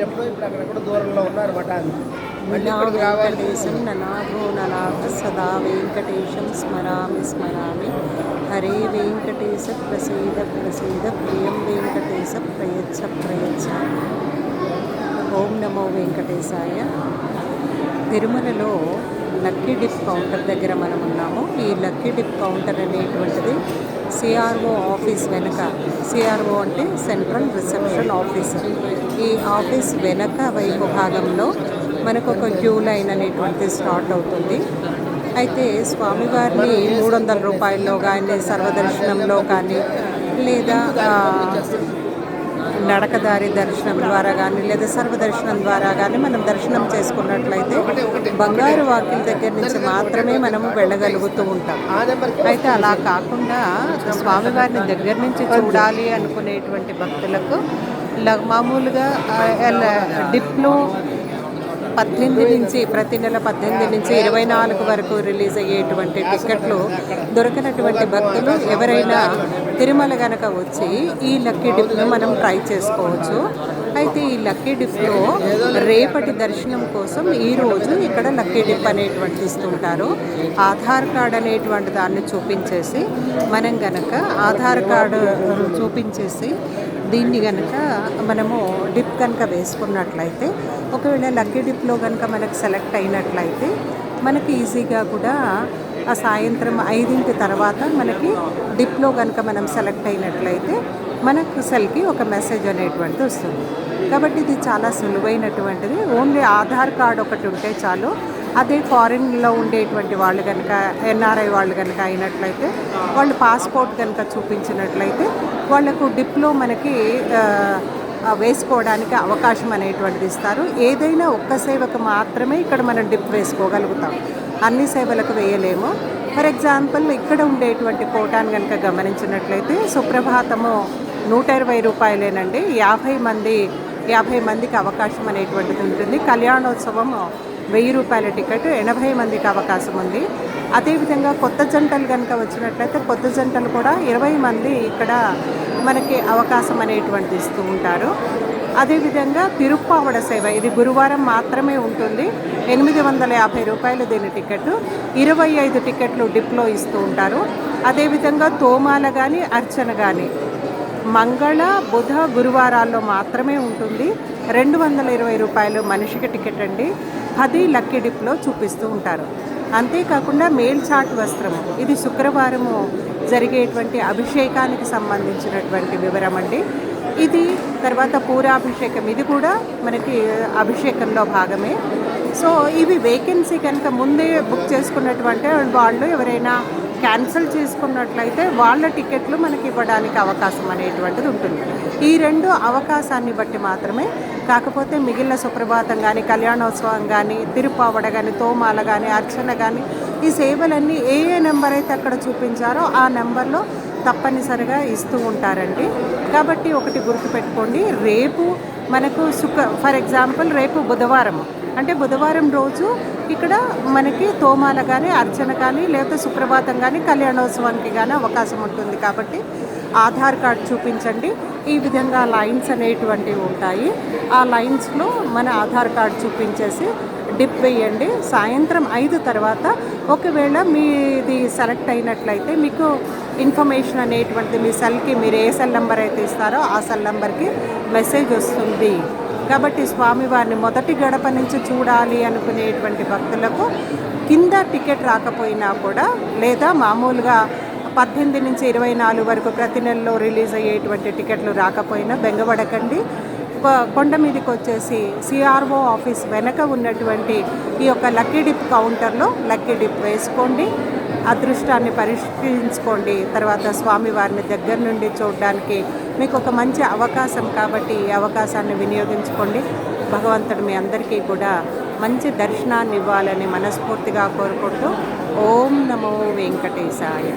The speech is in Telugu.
ఎప్పుడో ఇప్పుడు అక్కడ కూడా దూరంలో ఉన్నారు మఠాన్ని మళ్ళీ నా ఇక్కడికి రావాలి. వెంకటేశం ననాథో ననాథ సదా వెంకటేశం స్మరామి స్మరామి. హరే వెంకటేశ ప్రసీద ప్రసీద ప్రియం వెంకటేశ ప్రయచ్చ ప్రయచ్చ. ఓం నమో వెంకటేశాయ. తిరుమలలో లక్కీ డిప్ కౌంటర్ దగ్గర మనం ఉన్నాము. ఈ లక్కీ డిప్ కౌంటర్ అనేటువంటిది సిఆర్ఓ ఆఫీస్ వెనక సిఆర్ఓ అంటే సెంట్రల్ రిసెప్షన్ ఆఫీస్. ఈ ఆఫీస్ వెనక వైపు భాగంలో మనకు ఒక క్యూ లైన్ అనేటువంటిది స్టార్ట్ అవుతుంది. అయితే స్వామివారిని మూడు వందల రూపాయల్లో కానీ సర్వదర్శనంలో కానీ లేదా నడకదారి దర్శనం ద్వారా కానీ లేదా సర్వదర్శనం ద్వారా కానీ మనం దర్శనం చేసుకున్నట్లయితే బంగారు వాకిల్ దగ్గర నుంచి మాత్రమే మనము వెళ్ళగలుగుతూ ఉంటాం. అయితే అలా కాకుండా స్వామివారిని దగ్గర నుంచి చూడాలి అనుకునేటువంటి భక్తులకు ల- మామూలుగా డిప్లో పద్దెనిమిది నుంచి ప్రతి నెల పద్దెనిమిది నుంచి ఇరవై నాలుగు వరకు రిలీజ్ అయ్యేటువంటి టికెట్లు దొరకనటువంటి భక్తులు ఎవరైనా తిరుమల గనక వచ్చి ఈ లక్కీ డిప్ను మనం ట్రై చేసుకోవచ్చు. అయితే ఈ లక్కీ డిప్లో రేపటి దర్శనం కోసం ఈరోజు ఇక్కడ లక్కీ డిప్ అనేటువంటి ఇస్తుంటారు. ఆధార్ కార్డ్ అనేటువంటి దాన్ని చూపించేసి మనం గనక ఆధార్ కార్డు చూపించేసి దీన్ని కనుక మనము డిప్ కనుక వేసుకున్నట్లయితే ఒకవేళ లక్కీ డిప్లో కనుక మనకు సెలెక్ట్ అయినట్లయితే మనకి ఈజీగా కూడా ఆ సాయంత్రం ఐదింటి తర్వాత మనకి డిప్లో కనుక మనం సెలెక్ట్ అయినట్లయితే మనకు సెల్కి ఒక మెసేజ్ అనేటువంటిది వస్తుంది. కాబట్టి ఇది చాలా సులువైనటువంటిది. ఓన్లీ ఆధార్ కార్డ్ ఒకటి ఉంటే చాలు అదే ఫారిన్లో ఉండేటువంటి వాళ్ళు కనుక ఎన్ఆర్ఐ వాళ్ళు కనుక అయినట్లయితే వాళ్ళు పాస్పోర్ట్ కనుక చూపించినట్లయితే వాళ్ళకు డిప్లో మనకి వేసుకోవడానికి అవకాశం అనేటువంటిది ఇస్తారు. ఏదైనా ఒక్క సేవకు మాత్రమే ఇక్కడ మనం డిప్ వేసుకోగలుగుతాం. అన్ని సేవలకు వేయలేము. ఫర్ ఎగ్జాంపుల్ ఇక్కడ ఉండేటువంటి కోటాను కనుక గమనించినట్లయితే సుప్రభాతము నూట ఇరవై రూపాయలేనండి. యాభై మంది యాభై మందికి అవకాశం అనేటువంటిది ఉంటుంది. కళ్యాణోత్సవం వెయ్యి రూపాయల టికెట్ ఎనభై మందికి అవకాశం ఉంది. అదేవిధంగా కొత్త జంటలు కనుక వచ్చినట్లయితే కొత్త జంటలు కూడా ఇరవై మంది ఇక్కడ మనకి అవకాశం అనేటువంటిది ఇస్తూ ఉంటారు. అదేవిధంగా తిరుప్పావడ సేవ ఇది గురువారం మాత్రమే ఉంటుంది. ఎనిమిది వందల యాభై రూపాయలు దీని టికెట్ ఇరవై ఐదు టికెట్లు డిప్లో ఇస్తూ ఉంటారు. అదేవిధంగా తోమాల కానీ అర్చన కానీ మంగళ బుధ గురువారాల్లో మాత్రమే ఉంటుంది. రెండు వందల ఇరవై రూపాయలు మనిషికి టికెట్ అండి. పది లక్కీ డిప్లో చూపిస్తూ ఉంటారు. అంతేకాకుండా మేల్చాట్ వస్త్రము. ఇది శుక్రవారము జరిగేటువంటి అభిషేకానికి సంబంధించినటువంటి వివరం అండి. ఇది తర్వాత పూరాభిషేకం. ఇది కూడా మనకి అభిషేకంలో భాగమే. సో ఇవి వేకెన్సీ కనుక ముందే బుక్ చేసుకున్నటువంటి వాళ్ళు ఎవరైనా క్యాన్సిల్ చేసుకున్నట్లయితే వాళ్ళ టికెట్లు మనకి ఇవ్వడానికి అవకాశం అనేటువంటిది ఉంటుంది. ఈ రెండు అవకాశాన్ని బట్టి మాత్రమే కాకపోతే మిగిలిన సుప్రభాతం కానీ కళ్యాణోత్సవం కానీ తిరుపావడ కానీ తోమాల కానీ అర్చన కానీ ఈ సేవలన్నీ ఏ ఏ నెంబర్ అయితే అక్కడ చూపించారో ఆ నెంబర్లో తప్పనిసరిగా ఇస్తూ ఉంటారండి. కాబట్టి ఒకటి గుర్తుపెట్టుకోండి రేపు మనకు సుఖ ఫర్ ఎగ్జాంపుల్ రేపు బుధవారం అంటే బుధవారం రోజు ఇక్కడ మనకి తోమాల కానీ అర్చన కానీ లేకపోతే సుప్రభాతం కానీ కళ్యాణోత్సవానికి కానీ అవకాశం ఉంటుంది కాబట్టి ఆధార్ కార్డ్ చూపించండి. ఈ విధంగా లైన్స్ అనేటువంటివి ఉంటాయి. ఆ లైన్స్లో మన ఆధార్ కార్డ్ చూపించేసి డిప్ వేయండి. సాయంత్రం ఐదు తర్వాత ఒకవేళ మీది సెలెక్ట్ అయినట్లయితే మీకు ఇన్ఫర్మేషన్ అనేటువంటిది మీ సెల్కి మీరు ఏ సెల్ నెంబర్ అయితే ఇస్తారో ఆ సెల్ నెంబర్కి మెసేజ్ వస్తుంది. కాబట్టి స్వామివారిని మొదటి గడప నుంచి చూడాలి అనుకునేటువంటి భక్తులకు కింద టికెట్ రాకపోయినా కూడా లేదా మామూలుగా పద్దెనిమిది నుంచి ఇరవై నాలుగు వరకు ప్రతి నెలలో రిలీజ్ అయ్యేటువంటి టికెట్లు రాకపోయినా బెంగపడకండి. కొండ మీదకి వచ్చేసి సిఆర్ఓ ఆఫీస్ వెనక ఉన్నటువంటి ఈ యొక్క లక్కీ డిప్ కౌంటర్లో లక్కీ డిప్ వేసుకోండి. అదృష్టాన్ని పరిష్కరించుకోండి. తర్వాత స్వామివారిని దగ్గర నుండి చూడడానికి మీకు ఒక మంచి అవకాశం కాబట్టి ఈ అవకాశాన్ని వినియోగించుకోండి. భగవంతుడు మీ అందరికీ కూడా మంచి దర్శనాన్ని ఇవ్వాలని మనస్ఫూర్తిగా కోరుకుంటూ ఓం నమో వెంకటేశాయ.